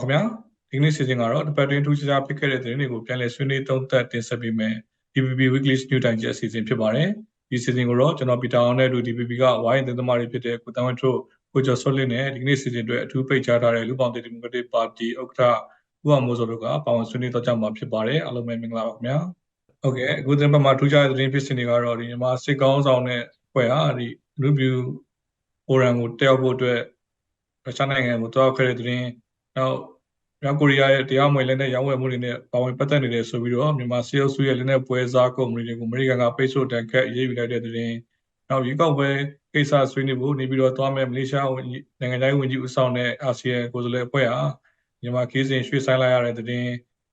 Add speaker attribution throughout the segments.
Speaker 1: မင်္ဂလာပါခင်ဗျာဒီကနေ့စီစဉ်ကတော့တပတ်တွင်းထူးခြားခြားဖြစ်ခဲ့တဲ့သတင်းတွေကိုပြန်လည်ဆွေးနွေးသုံးသပ်တင်ဆက်ပေးမယ် DPP Weekly News Time ရဲ့အစီအစဉ်ဖြစ်ပါတယ်ဒီစီစဉ်ကိုတော့ကျွန်တော်ပီတာအောင်နဲ့အတူ DPP ကဝိုင်းသတင်းသမားတွေဖြစ်တဲ့ကိုတန်ဝင်းတို့ကိုကျော်စောလင်းနဲ့ဒီကနေ့စီစဉ်အတွက်အထူးပိတ်ကြားထားတဲ့လူပောင်ဒီမိုကရက်တစ်ပါတီဥက္ကဋ္ဌဦးအောင်မိုးစောတို့ကပါဝင်ဆွေးနွေးတော့ကြမှာဖြစ်ပါတယ်အားလုံးပဲမင်္ဂလာပါခင်ဗျာဟုတ်ကဲ့အခုသတင်းပတ်မှာထူးခြားတဲ့သတင်းဖြစ်စဉ်တွေကတော့ဒီမြန်မာစစ်ကောင်းဆောင်တဲ့ဖွဲ့ဟာဒီလူပြူအိုရန်ကိုတက်ရောက်ဖို့အတွက်ရုရှားနိုင်ငံကိုတွားခဲ့တဲ့သတင်း နောက်မြောက်ကိုရီးယားရဲ့တရားမဝင်လက်နက်ရောင်းဝယ်မှုတွေနဲ့ပါဝင်ပတ်သက်နေတယ်ဆိုပြီးတော့မြန်မာစီအုပ်စုရဲ့လက်နက်ပွဲစားကုမ္ပဏီတွေကိုအမေရိကန်ကပိတ်ဆို့တန်ခတ်ရေးယူလိုက်တဲ့သတင်းနောက်ရွေးကောက်ပွဲကိစ္စဆွေးနွေးဖို့နေပြီးတော့သွားမဲ့မလေးရှားနိုင်ငံသားဝန်ကြီးဦးဆောင်တဲ့အာဆီယံကိုယ်စားလှယ်အဖွဲ့ဟာမြန်မာခေစဉ်ရွှေ့ဆိုင်းလိုက်ရတဲ့သတင်း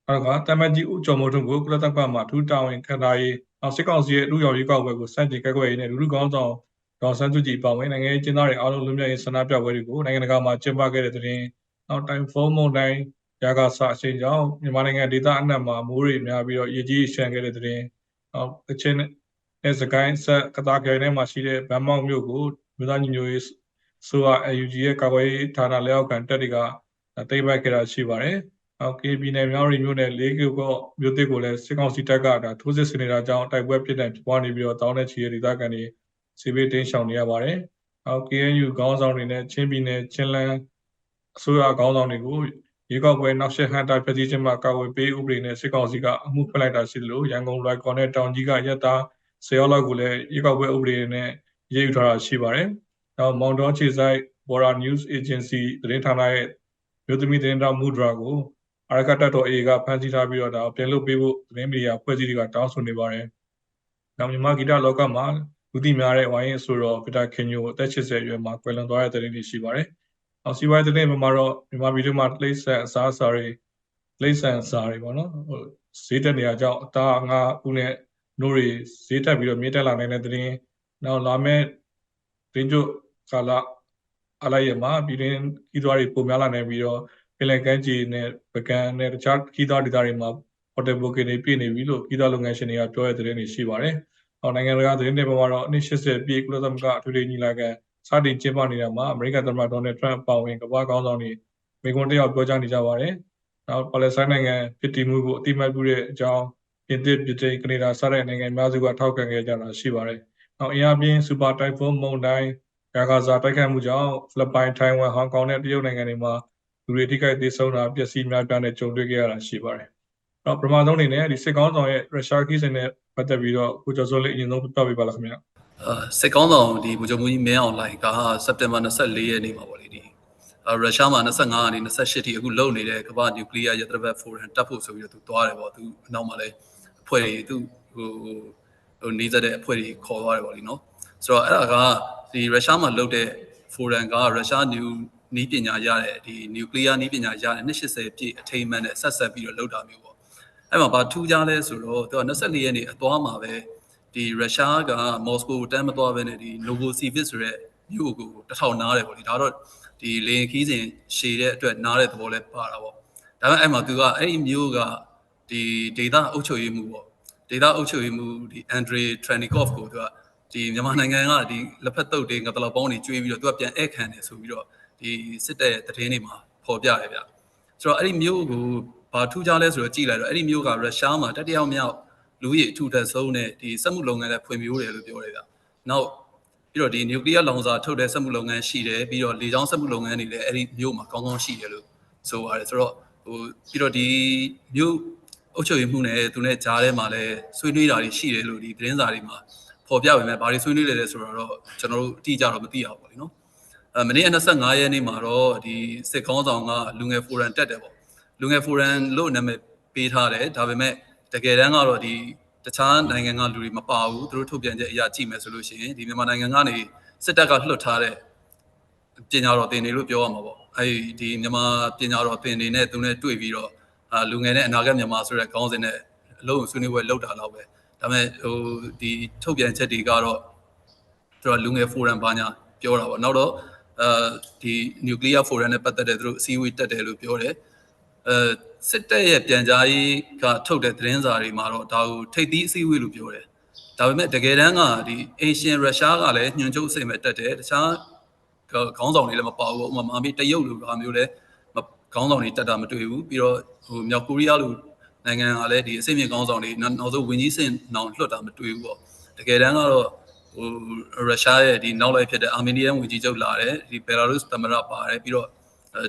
Speaker 1: နောက်ကတမန်ကြီးဦးကျော်မိုးထွန်းကိုကုလသမဂ္ဂမှာထူးတာဝန်ခံထားရေးနောက်စစ်ကောင်စီရဲ့လူရော်ရွေးကောက်ပွဲကိုစတင်ကဲကွယ်ရေးနဲ့လူလူကောင်းဆောင်ဒေါ်ဆန်းစုကြည်ပါဝင်နိုင်ငံရေးကျင်းသားတွေအားလုံးလွတ်မြောက်ရေးဆန္ဒပြပွဲတွေကိုနိုင်ငံတကာမှာကျင်းပခဲ့တဲ့သတင်း နောက်တိုင်ဖုန်းမုန်တိုင်းရာဂါဆာအချိန်ကြောင့်မြန်မာနိုင်ငံဒေသအနှံ့မှာမိုးတွေများပြီးတော့ရေကြီးရှမ်းခဲ့တဲ့သတင်းနောက်ကချင်နဲ့စကိုင်းဆက်ကတာခဲထဲမှာရှိတဲ့ဗန်မောက်မြို့ကိုမြို့သားညီညွတ်ရေးဆိုအ UG ရဲ့ကာကွယ်ရေးဌာနလက်အောက်ခံတပ်တွေကတိမ့်ပိုက်ခဲ့တာရှိပါတယ်။နောက် KB နယ်မြောင်းရီမြို့နယ်၄ကကမြို့တစ်ကိုလည်းစစ်ကောင်စီတပ်ကဒါထိုးစစ်ဆင်နေတာကြောင့်တိုက်ပွဲဖြစ်တဲ့ဖြစ်ပွားနေပြီးတော့တောင်းတဲ့ချီရဲ့ဒေသခံတွေစီဘေးတင်းရှောင်နေရပါတယ်။နောက် KNU ခေါင်းဆောင်တွေနဲ့ချင်းပြည်နယ်ချင်းလန်း အစိုးရခေါင်းဆောင်တွေကိုရေကောက်ပွဲနောက်ဆက်ဟန်တာပြည်စည်းခြင်းမှာကာဝယ်ပေးဥပဒေနဲ့စစ်ကောင်စီကအမှုဖွင့်လိုက်တာရှိသလိုရန်ကုန်လွိုက်ကော်နဲ့တောင်ကြီးကရက်သားဆယ်ယောက်လောက်ကိုလည်းရေကောက်ပွဲဥပဒေနဲ့ရေးယူထားတာရှိပါတယ်။နောက်မောင်တော်ခြေဆိုင် Bora News Agency သတင်းဌာနရဲ့မြို့သမီးသတင်းတောက်မူဒရာကိုအရကတတော် A ကဖမ်းဆီးထားပြီးတော့ဒါပြန်လုပ်ပေးဖို့သတင်းမီဒီယာဖွဲ့စည်းတွေကတောင်းဆိုနေပါတယ်။နောက်မြန်မာဂီတလောကမှာလူသိများတဲ့ဝိုင်းရင်ဆိုတော့ပီတာခင်ညိုအသက်80အရွယ်မှာကွယ်လွန်သွားတဲ့သတင်းတွေရှိပါတယ်။ နောက်စီးပွားရေးသတင်းမှာတော့မြန်မာပြည်တွင်းမှာလိမ့်ဆန်အစားအစာတွေလိမ့်ဆန်စာတွေပေါ့နော်ဟိုဈေးတက်နေရကြောင်းအသားငါဦးနဲ့နိုးတွေဈေးတက်ပြီးတော့မြင့်တက်လာနိုင်တဲ့သတင်းနောက်လာမဲ့တင်းကျုပ်ကာလအလိုက်ရမှာပြည်တွင်းကြီးသွားတွေပုံများလာနိုင်ပြီးတော့ပင်လယ်ကမ်းခြေနဲ့ပကံနဲ့တခြားကြီးသွားဒေသတွေမှာဟိုတယ်ဘိုကင်တွေပြည့်နေပြီလို့ကြီးသွားလုပ်ငန်းရှင်တွေကပြောတဲ့သတင်းတွေရှိပါတယ်။ဟောနိုင်ငံတကာသတင်းတွေမှာတော့အနည်း80ပြည့်ကုလသမဂ္ဂအထွေထွေညီလာခံ စတင်ကျင်းပနေတာမှာအမေရိကန်သမ္မတဒေါ်နယ်ထရန့်ပါဝင်ကမ္ဘာကောင်းဆောင်တွေမိကွန်တယောက်ပြောကြားနေကြပါတယ်။နောက်ပါလက်စတိုင်းနိုင်ငံပြည်တည်မှုကိုအတိမတ်ပြုတဲ့အကြောင်းပြင်သစ်ပြည်တိန်ကနေဒါစတဲ့နိုင်ငံများစုကထောက်ခံခဲ့ကြတာရှိပါတယ်။နောက်အင်အားပြင်းစူပါတိုင်ဖွန်းမုန်တိုင်းရာဂါဇာတိုက်ခိုက်မှုကြောင့်ဖိလစ်ပိုင်ထိုင်ဝမ်ဟောင်ကောင်နဲ့တရုတ်နိုင်ငံတွေမှာလူတွေထိခိုက်သေးဆုံးတာပျက်စီးများပြားနဲ့ကြုံတွေ့ခဲ့ရတာရှိပါတယ်။တော့ပထမဆုံးအနေနဲ့ဒီစစ်ကောင်းဆောင်ရဲ့ရုရှားခီးစဉ်နဲ့ပတ်သက်ပြီးတော့ကိုကျော်စိုးလေးအရင်ဆုံးပြပြပေးပါလားခင်ဗျာ။
Speaker 2: အာ စစ်ကောင်းဆောင်ဒီဗိုလ်ချုပ်မူကြီးမင်းအောင်လှိုင်ကစက်တင်ဘာ24ရက်နေ့မှာပေါ့လေဒီရုရှားမှာ25ကနေ28ထိအခုလုံနေတဲ့ကမ္ဘာနျူကလ িয়ার ရတဘက်ဖိုရမ်တက်ဖို့ဆိုပြီးတော့သူသွားတယ်ပေါ့သူအနောက်မှာလည်းအဖွဲ့တွေသူဟိုဟိုနေစတဲ့အဖွဲ့တွေခေါ်သွားတယ်ပေါ့လေနော်ဆိုတော့အဲ့ဒါကဒီရုရှားမှာလုံတဲ့ဖိုရမ်ကရုရှားနျူနီးပညာရတဲ့ဒီနျူကလ িয়ার နီးပညာရတဲ့280ပြည့်အထိမ်းအမှန်နဲ့ဆက်ဆက်ပြီးတော့လုံတာမျိုးပေါ့အဲ့မှာဘာထူးခြားလဲဆိုတော့သူက24ရက်နေ့အသွားမှာပဲ ဒီရုရှားကမော်စကိုတန်းမသွားဘဲနဲ့ဒီ Novosibirsk ဆိုတဲ့မြို့ကိုတထောင်နားတယ်ပေါ့လေဒါတော့ဒီလေခီးစဉ်ရှည်တဲ့အတွက်နားတဲ့သဘောလဲပါတာပေါ့ဒါပေမဲ့အဲ့မှာသူကအဲ့ဒီမြို့ကဒီဒေတာအုပ်ချုပ်ရေးမှုပေါ့ဒေတာအုပ်ချုပ်ရေးမှုဒီအန်ဒရီထရန်နီကော့ဖ်ကိုသူကဒီမြန်မာနိုင်ငံကဒီလက်ဖက်တုပ်တွေငါတလောက်ပေါင်းနေကျွေးပြီးတော့သူကပြန်ဧည့်ခံတယ်ဆိုပြီးတော့ဒီစစ်တပ်ရဲ့တည်င်းတွေမှာဖော်ပြရဗျဆိုတော့အဲ့ဒီမြို့ကိုဘာထူးခြားလဲဆိုတော့ကြည်လိုက်တော့အဲ့ဒီမြို့ကရုရှားမှာတတိယမြောက် လူကြီးအထူထပ်ဆုံးနဲ့ဒီစက်မှုလုပ်ငန်းလည်းဖွံ့ဖြိုးတယ်လို့ပြောတယ်ဗျနောက်ပြီးတော့ဒီနျူကလ িয়ার လောင်စာထုတ်တဲ့စက်မှုလုပ်ငန်းရှိတယ်ပြီးတော့လေကြောင်းစက်မှုလုပ်ငန်းတွေလည်းအဲ့ဒီမြို့မှာကောင်းကောင်းရှိတယ်လို့ဆိုပါတယ်ဆိုတော့ဟိုပြီးတော့ဒီမြို့အုပ်ချုပ်ရေးမှုနဲ့သူနဲ့ကြားထဲမှာလည်းဆွေးနွေးတာတွေရှိတယ်လို့ဒီသတင်းစာတွေမှာပေါ်ပြပေမဲ့ဘာတွေဆွေးနွေးလဲလဲဆိုတော့ကျွန်တော်တို့အတိအကျတော့မသိရဘူးပေါ့လေနော်အဲမနေ့25ရက်နေ့မှာတော့ဒီစစ်ကောင်းဆောင်ကလူငယ်ဖိုရမ်တက်တယ်ပေါ့လူငယ်ဖိုရမ်လို့နာမည်ပေးထားတယ်ဒါပေမဲ့ တကယ်တမ်းကတော့ဒီတခြားနိုင်ငံကလူတွေမပါဘူးသူတို့ထုတ်ပြန်ချက်အရာကြည့်မယ်ဆိုလို့ရှိရင်ဒီမြန်မာနိုင်ငံကနေစစ်တပ်ကလွှတ်ထားတဲ့ပညာတော်တင်တွေလို့ပြောရမှာပေါ့အဲဒီမြန်မာပညာတော်တင်တွေနဲ့သူနဲ့တွေ့ပြီးတော့အာလူငယ်နဲ့အနာဂတ်မြန်မာဆိုတဲ့ခေါင်းစဉ်နဲ့အလုံးဆွေးနွေးပွဲလုပ်တာတော့ပဲဒါပေမဲ့ဟိုဒီထုတ်ပြန်ချက်တွေကတော့သူကလူငယ်ဖိုရမ်ဘာညာပြောတာပေါ့နောက်တော့အဲဒီနျူကလ িয়ার ဖိုရမ်နဲ့ပတ်သက်တဲ့သူတို့အစည်းအဝေးတက်တယ်လို့ပြောတယ်အဲ စစ်တပ်ရဲ့ပြန်ကြားရေးကထုတ်တဲ့သတင်းစာတွေမှာတော့ဒါကိုထိပ်သီးအစည်းအဝေးလို့ပြောတယ်ဒါပေမဲ့တကယ်တမ်းကဒီအေရှင်ရုရှားကလည်းညွှန်ချုပ်အစိမ်မဲ့တက်တယ်တခြားခေါင်းဆောင်တွေလည်းမပါဘူးဥပမာမာမီတရုတ်လိုကမျိုးလည်းခေါင်းဆောင်တွေတက်တာမတွေ့ဘူးပြီးတော့ဟိုမြောက်ကိုရီးယားလိုနိုင်ငံကလည်းဒီအစိမ့်မြင့်ခေါင်းဆောင်တွေနောက်နောက်ဆုံးဝင်းကြီးစင်နောင်လွှတ်တာမတွေ့ဘူးပေါ့တကယ်တမ်းကတော့ဟိုရုရှားရဲ့ဒီနောက်လိုက်ဖြစ်တဲ့အာမေးနီးယန်ဝင်ကြီးချုပ်လာတယ်ဒီဘယ်လာရုစ်သမ္မတပါတယ်ပြီးတော့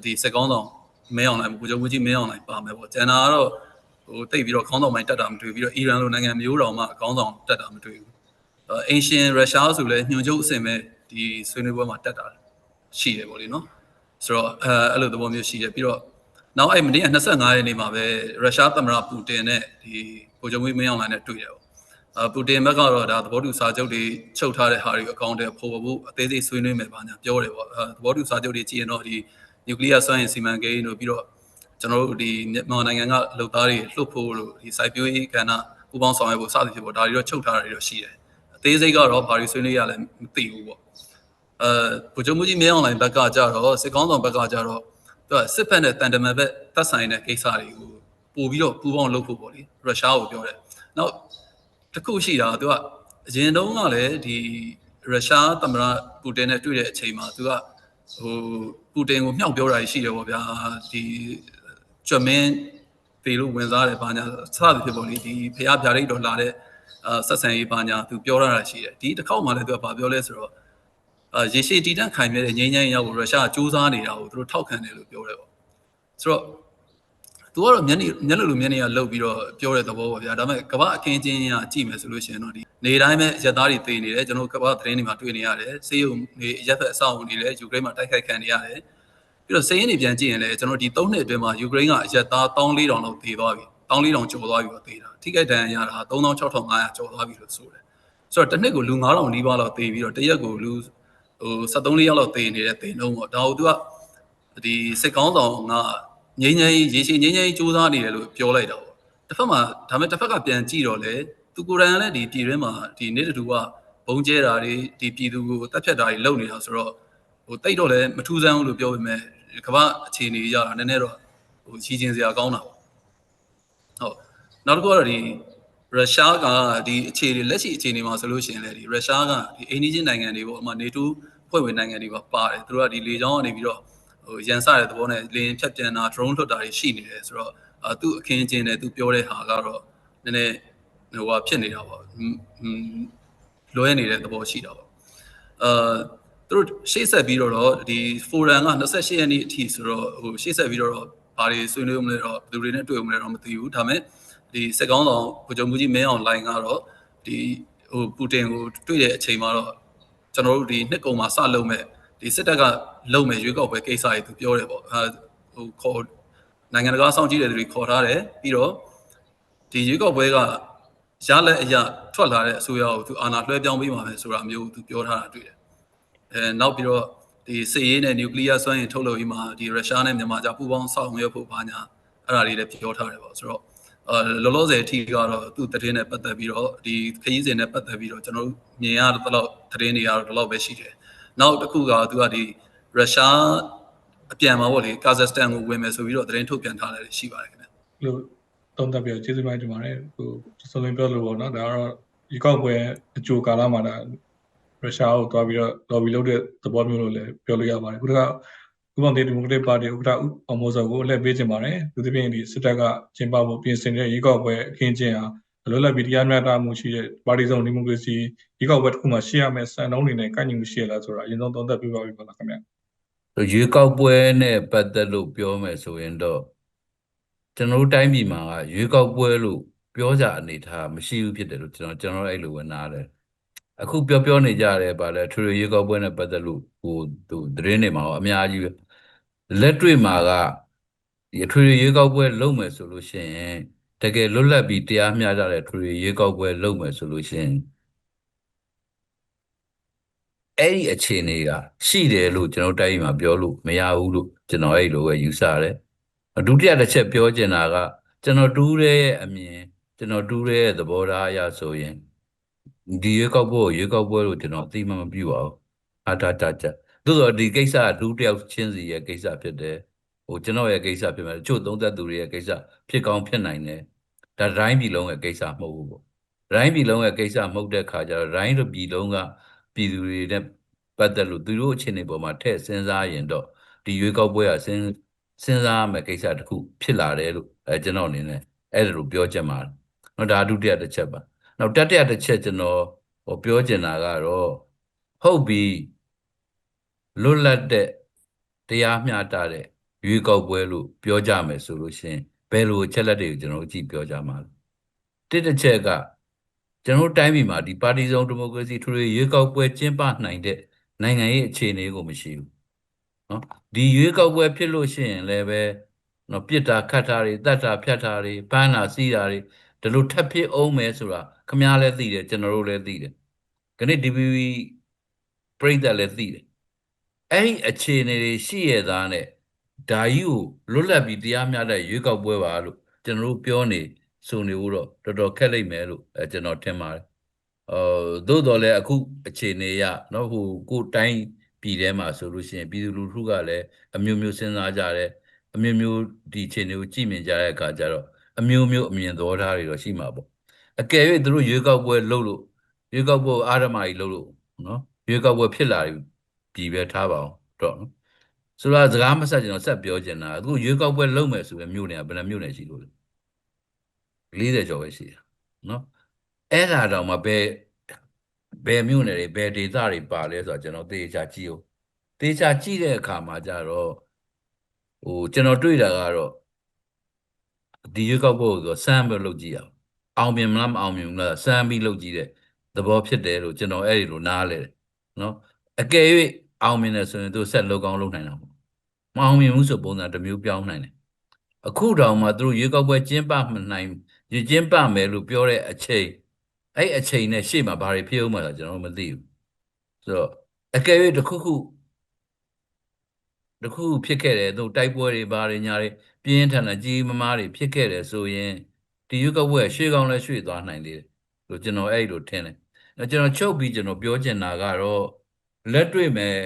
Speaker 2: ဒီစစ်ကောင်းဆောင် မင်းအောင်လိုင်းကိုချုပ်ဝင်ကြီးမင်းအောင်လိုင်းပါမယ်ပေါ့ကျန်တာကတော့ဟိုတိတ်ပြီးတော့ခေါင်းဆောင်ပိုင်းတက်တာမတွေ့ပြီးတော့အီရန်လိုနိုင်ငံမျိုးတော်မှခေါင်းဆောင်တက်တာမတွေ့ဘူးအင်ရှင်ရုရှားဆိုလဲညွန်ချုပ်အဆင့်ပဲဒီဆွေးနွေးပွဲမှာတက်တာရှိတယ်ပေါ့လေနော်ဆိုတော့အဲအဲ့လိုသဘောမျိုးရှိတယ်ပြီးတော့နောက်အဲ့မနေ့က25ရက်နေ့မှာပဲရုရှားသမ္မတပူတင်နဲ့ဒီကိုချုပ်ဝင်းမင်းအောင်လှိုင်နဲ့တွေ့တယ်ပေါ့အပူတင်ဘက်ကတော့ဒါသဘောတူစာချုပ်တွေချုပ်ထားတဲ့ဟာတွေအကောင့်တွေပေါ်ဖို့အသေးစိတ်ဆွေးနွေးမယ်ပါညာပြောတယ်ပေါ့အဲသဘောတူစာချုပ်တွေကြည့်ရင်တော့ဒီ နျူကလ িয়ার စွမ်းအင်စီမံကိန်းတို့ပြီးတော့ကျွန်တော်တို့ဒီမြန်မာနိုင်ငံကလုံသားတွေလှုပ်ဖို့လို့ဒီစိုက်ပျိုးရေးကဏ္ဍပူပေါင်းဆောင်ရွက်ဖို့စသဖြင့်ပေါ့ဒါတွေတော့ချုပ်ထားတာတွေတော့ရှိတယ်အသေးစိတ်ကတော့ဘာတွေဆွေးနွေးရလဲမသိဘူးပေါ့အဲဗိုလ်ချုပ်မှုကြီးမင်းအောင်လှိုင်ဘက်ကကြတော့စစ်ကောင်းဆောင်ဘက်ကကြတော့သူကစစ်ဖက်နဲ့တန်တမန်ဘက်သက်ဆိုင်တဲ့ကိစ္စတွေကိုပို့ပြီးတော့ပူပေါင်းလုပ်ဖို့ပေါ့လေရုရှားကိုပြောတယ်နောက်တစ်ခုရှိတာသူကအရင်တုန်းကလည်းဒီရုရှားသမ္မတပူတင်နဲ့တွေ့တဲ့အချိန်မှာသူက ဟိုပူတင်ကိုမြှောက်ပြောတာရှိတယ်ပေါ့ဗျာဒီကျွမ်းမင်းပေလို့ဝင်စားတယ်ဘာညာစသဖြင့်ပေါ့လေဒီဖျားပြရိတ်တော်လာတဲ့အာဆက်ဆံရေးဘာညာသူပြောရတာရှိတယ်ဒီတစ်ခေါက်မှလည်းသူကဘာပြောလဲဆိုတော့အာရေရှည်တည်တံ့ခိုင်မြဲတဲ့ငြိမ်းချမ်းရေးရောက်ကိုရုရှားကစူးစမ်းနေတာကိုသူတို့ထောက်ခံတယ်လို့ပြောတယ်ပေါ့ဆိုတော့ သူကတော့မျက်နှာမျက်နှာလိုမျက်နှာကလှုပ်ပြီးတော့ပြောတဲ့သဘောပေါ့ဗျာဒါပေမဲ့ကမ္ဘာအခင်းချင်းကကြည့်မယ်ဆိုလို့ရှိရင်တော့ဒီနေတိုင်းပဲရက်သားတွေတည်နေတယ်ကျွန်တော်ကမ္ဘာသတင်းတွေမှာတွေ့နေရတယ်စေးရုံနေရက်ဖက်အဆောက်အဦတွေလည်းယူကရိန်းမှာတိုက်ခိုက်ခံနေရတယ်ပြီးတော့စည်ရင်းတွေပြန်ကြည့်ရင်လည်းကျွန်တော်ဒီ၃နှစ်အတွင်းမှာယူကရိန်းကအရက်သား14000လောက်တည်သွားပြီ14000ကျော်သွားပြီတော့တည်တာထိခိုက်ဒဏ်ရာရတာ36500ကျော်သွားပြီလို့ဆိုတယ်ဆိုတော့တစ်နှစ်ကိုလူ9000နီးပါးလောက်တည်ပြီးတော့တစ်ရက်ကိုလူဟို73လေးယောက်လောက်တည်နေတဲ့တည်နှုံးပေါ့ဒါကိုသူကဒီစစ်ကောင်းဆောင်က ငိမ့်ငိမ့်ရေရှည်ငိမ့်ငိမ့်စူးစမ်းနေတယ်လို့ပြောလိုက်တာပေါ့တစ်ဖက်မှာဒါမဲ့တစ်ဖက်ကပြန်ကြည့်တော့လေသူကိုယ်တိုင်လည်းဒီပြည်တွင်းမှာဒီနေ့တူကဘုံကျဲတာတွေဒီပြည်သူကိုတက်ဖြတ်တာတွေလုပ်နေတာဆိုတော့ဟိုတိတ်တော့လည်းမထူးဆန်းဘူးလို့ပြောပေမဲ့ကမ္ဘာအခြေအနေရတာနည်းနည်းတော့ဟိုချီချင်းစရာကောင်းတာပေါ့ဟုတ်နောက်တစ်ခုကတော့ဒီရုရှားကဒီအခြေအနေလက်ရှိအခြေအနေမှာဆိုလို့ရှိရင်လည်းဒီရုရှားကဒီအိန္ဒိချင်းနိုင်ငံတွေပေါ့အမှနေတူဖွဲ့ဝင်နိုင်ငံတွေပါပါတယ်သူတို့ကဒီလေကြောင်းကနေပြီးတော့ ဟိုရန်စတဲ့သဘောနဲ့လေဖြတ်ပြန်တာ drone လွှတ်တာတွေရှိနေတယ်ဆိုတော့အသူ့အခင်းချင်းနဲ့သူပြောတဲ့ဟာကတော့နည်းနည်းဟိုဟာဖြစ်နေတာပေါ့လွဲနေတဲ့သဘောရှိတာပေါ့အာသူတို့ရှေ့ဆက်ပြီးတော့ဒီ forum က28ရက်နေ့အထိဆိုတော့ဟိုရှေ့ဆက်ပြီးတော့ဘာတွေဆွေးနွေးမလဲတော့ဘယ်သူတွေနဲ့တွေ့မလဲတော့မသိဘူးဒါပေမဲ့ဒီစက်ကောင်းဆောင်ဗိုလ်ချုပ်မှုကြီးမင်းအောင်လိုင်ကတော့ဒီဟိုပူတင်ကိုတွေ့တဲ့အချိန်မှာတော့ကျွန်တော်တို့ဒီနှစ်ကုံမှာစလုံးမဲ့ ဒီစစ်တပ်ကလုံမဲ့ရွေးကောက်ပွဲကိစ္စတွေသူပြောတယ်ပေါ့အဲဟိုခေါ်နိုင်ငံတကာစောင့်ကြည့်တဲ့သူတွေခေါ်ထားတယ်ပြီးတော့ဒီရွေးကောက်ပွဲကရလက်အရာထွက်လာတဲ့အစိုးရကိုသူအာဏာလွှဲပြောင်းပေးမှာပဲဆိုတာမျိုးသူပြောထားတာတွေ့တယ်အဲနောက်ပြီးတော့ဒီစစ်ရေးနဲ့နျူကလ িয়ার စွမ်းအင်ထုတ်လုပ်ရေးမှာဒီရုရှားနဲ့မြန်မာကြားပူးပေါင်းဆောင်ရွက်ဖို့ဘာညာအဲ့ဒါတွေလည်းပြောထားတယ်ပေါ့ဆိုတော့အဲလောလောဆယ်အထိကတော့သူ့တရင်နဲ့ပတ်သက်ပြီးတော့ဒီခရီးစဉ်နဲ့ပတ်သက်ပြီးတော့ကျွန်တော်တို့မြင်ရတဲ့လောက်တရင်တွေကတော့ဒီလောက်ပဲရှိတယ် နောက်တစ်ခုကသူကဒီရုရှားအပြန်မှာပေါ့လေကာဇက်စတန်ကိုဝင်မယ်ဆိုပြီးတော့တရင်ထုတ်ပြန်ထားတယ်ရှိပါတယ်ခင်ဗျ
Speaker 1: လို့သုံးသပ်ပြီးကျေးဇူးများတင်ပါတယ်ဟိုစုံလင်ပြောလို့ပေါ့နော်ဒါကတော့ဒီကောက်ပွဲအကြိုကာလမှာဒါရုရှားကိုတွားပြီးတော့ lobby လုပ်တဲ့သဘောမျိုးလို့လည်းပြောလို့ရပါတယ်ခုတကဥပဒေဒီမိုကရက်ပါတီဥက္ကဋ္ဌအောင်မောစောကိုအလှည့်ပေးခြင်းပါတယ်သူသဖြင့်ဒီစစ်တပ်ကကျင်းပဖို့ပြင်ဆင်တဲ့ရေကောက်ပွဲအခင်းကျင်းဟာ လွတ်လပ်ပြီးတရားမျှတမှုရှိတဲ့ပါတီစုံဒီမိုကရေစီရေကောက်ပွဲတစ်ခုမှရှိရမယ်စံနှုန်းတွေနဲ့ကိုက်ညီမှုရှိရလားဆိုတာအရင်ဆုံးသုံးသပ်ပြပါပြီပါလားခင်ဗျ
Speaker 3: ရေကောက်ပွဲနဲ့ပတ်သက်လို့ပြောမယ်ဆိုရင်တော့ကျွန်တော်တို့တိုင်းပြည်မှာကရွေးကောက်ပွဲလို့ပြောကြအနေထားမရှိဘူးဖြစ်တယ်လို့ကျွန်တော်ကျွန်တော်အဲ့လိုဝင်နာတယ်အခုပြောပြောနေကြတယ်ဗာလဲထွေထွေရွေးကောက်ပွဲနဲ့ပတ်သက်လို့ဟိုသူသတင်းတွေမှာအများကြီးပဲလက်တွေ့မှာကဒီထွေထွေရွေးကောက်ပွဲလုပ်မယ်ဆိုလို့ရှိရင် တကယ်လွတ်လပ်ပြီးတရားမျှတတဲ့ထွေထွေရွေးကောက်ပွဲလုပ်မယ်ဆိုလို့ရှိရင်အဲ့ဒီအခြေအနေကရှိတယ်လို့ကျွန်တော်တိုင်းမှာပြောလို့မရဘူးလို့ကျွန်တော်အဲ့လိုပဲယူဆတယ်ဒုတိယတစ်ချက်ပြောချင်တာက ကျွန်တော်တူးရဲ့အမြင်ကျွန်တော်တူးရဲ့သဘောထားအရဆိုရင်ဒီရွေးကောက်ပွဲရွေးကောက်ပွဲလို့ကျွန်တော်အသိမှမပြုပါဘူးအတားတာကြသို့တော့ဒီကိစ္စကဒုတယောက်ချင်းစီရဲ့ကိစ္စဖြစ်တယ် ဟိုကျွန်တော်ရဲ့ကိစ္စဖြစ်မယ်ချို့သုံးသက်သူတွေရဲ့ကိစ္စဖြစ်ကောင်းဖြစ်နိုင်တယ်ဒါတိုင်းပြည်လုံးရဲ့ကိစ္စမဟုတ်ဘူးပေါ့တိုင်းပြည်လုံးရဲ့ကိစ္စမဟုတ်တဲ့ခါကျတော့တိုင်းပြည်လုံးကပြည်သူတွေနဲ့ပတ်သက်လို့သူတို့အခြေအနေပေါ်မှာထည့်စဉ်းစားရင်တော့ဒီရွေးကောက်ပွဲကစဉ်စဉ်းစားရမယ့်ကိစ္စတစ်ခုဖြစ်လာတယ်လို့အဲကျွန်တော်အနေနဲ့အဲ့ဒါလိုပြောချင်ပါတယ်။နော်ဒါဒုတိယတစ်ချက်ပါ။နောက်တတိယတစ်ချက်ကျွန်တော်ဟိုပြောချင်တာကတော့ဟုတ်ပြီလွတ်လပ်တဲ့တရားမျှတတဲ့ ရွေးကောက်ပွဲလို့ပြောကြမယ်ဆိုလို့ရှိရင်ဘယ်လိုအချက်လက်တွေကိုကျွန်တော်တို့ကြည့်ပြောကြမှာလဲ။တစ်တစ်ချက်ကကျွန်တော်တို့တိုင်းပြည်မှာဒီပါတီစုံဒီမိုကရေစီထွေထွေရွေးကောက်ပွဲကျင်းပနိုင်တဲ့နိုင်ငံရေးအခြေအနေကိုမရှိဘူး။နော်ဒီရွေးကောက်ပွဲဖြစ်လို့ရှိရင်လည်းပဲနော်ပြစ်တာခတ်တာတွေတတ်တာဖြတ်တာတွေပန်းတာစီးတာတွေဒီလိုထပ်ဖြစ်အောင်မယ်ဆိုတာခမားလည်းသိတယ်ကျွန်တော်တို့လည်းသိတယ်။ခဏ DPV ပြိတ္တလည်းသိတယ်။အဲ့ဒီအခြေအနေတွေရှိရသားနဲ့ ဒါကြီးကိုလွတ်လပ်ပြီးတရားမျှတဲ့ရွေးကောက်ပွဲပါလို့ကျွန်တော်တို့ပြောနေဆိုနေလို့တော့တော်တော်ခက်လိမ့်မယ်လို့အဲကျွန်တော်ထင်ပါတယ်။အော်သို့တော်လည်းအခုအခြေအနေရနော်ဟိုကိုယ်တိုင်းပြည်ထဲမှာဆိုလို့ရှိရင်ပြည်သူလူထုကလည်းအမျိုးမျိုးစဉ်းစားကြတယ်အမျိုးမျိုးဒီအခြေအနေကိုကြည့်မြင်ကြတဲ့အခါကျတော့အမျိုးမျိုးအမြင်သဘောထားတွေတော့ရှိမှာပေါ့အကယ်၍သူတို့ရွေးကောက်ပွဲလုပ်လို့ရွေးကောက်ပွဲအာရမကြီးလုပ်လို့နော်ရွေးကောက်ပွဲဖြစ်လာပြီပဲထားပါအောင်တော့နော် ဆိုတော့စကားမဆက်ကျွန်တော်ဆက်ပြောချင်တာအခုရွေးကောက်ပွဲလုပ်မယ်ဆိုရင်မြို့နယ်ကဘယ်နှမြို့နယ်ရှိလို့လဲ40ကျော်ပဲရှိတယ်နော်အဲ့ဒါတော့မှဘယ်ဘယ်မြို့နယ်တွေဘယ်ဒေသတွေပါလဲဆိုတော့ကျွန်တော်သေချာကြည့်အောင်သေချာကြည့်တဲ့အခါမှာကျတော့ဟိုကျွန်တော်တွေ့တာကတော့ဒီရွေးကောက်ပွဲကိုဆိုစမ်းပြီးလုပ်ကြည့်အောင်အောင်မြင်မလားမအောင်မြင်ဘူးလားစမ်းပြီးလုပ်ကြည့်တဲ့သဘောဖြစ်တယ်လို့ကျွန်တော်အဲ့ဒီလိုနားလဲတယ်နော်အကယ်၍ အောင်မြင်တယ်ဆိုရင်သူဆက်လုပ်ကောင်းလုပ်နိုင်တာပေါ့မအောင်မြင်ဘူးဆိုပုံစံတစ်မျိုးပြောင်းနိုင်တယ်အခုတောင်မှသူတို့ရွေးကောက်ပွဲကျင်းပမနိုင်ရကျင်းပမယ်လို့ပြောတဲ့အချိန်အဲ့အချိန်နဲ့ရှေ့မှာဘာတွေဖြစ်ဦးမှာလဲကျွန်တော်မသိဘူးဆိုတော့အကယ်၍တစ်ခုခုတစ်ခုခုဖြစ်ခဲ့တယ်သူတိုက်ပွဲတွေဘာတွေညာတွေပြင်းထန်တဲ့ကြီးမားမားတွေဖြစ်ခဲ့တယ်ဆိုရင်ဒီရွေးကောက်ပွဲရွှေ့ကောင်းလဲရွှေ့သွားနိုင်တယ်လို့ကျွန်တော်အဲ့လိုထင်တယ်။အဲကျွန်တော်ချုပ်ပြီးကျွန်တော်ပြောချင်တာကတော့ လက်တွေ့မဲ့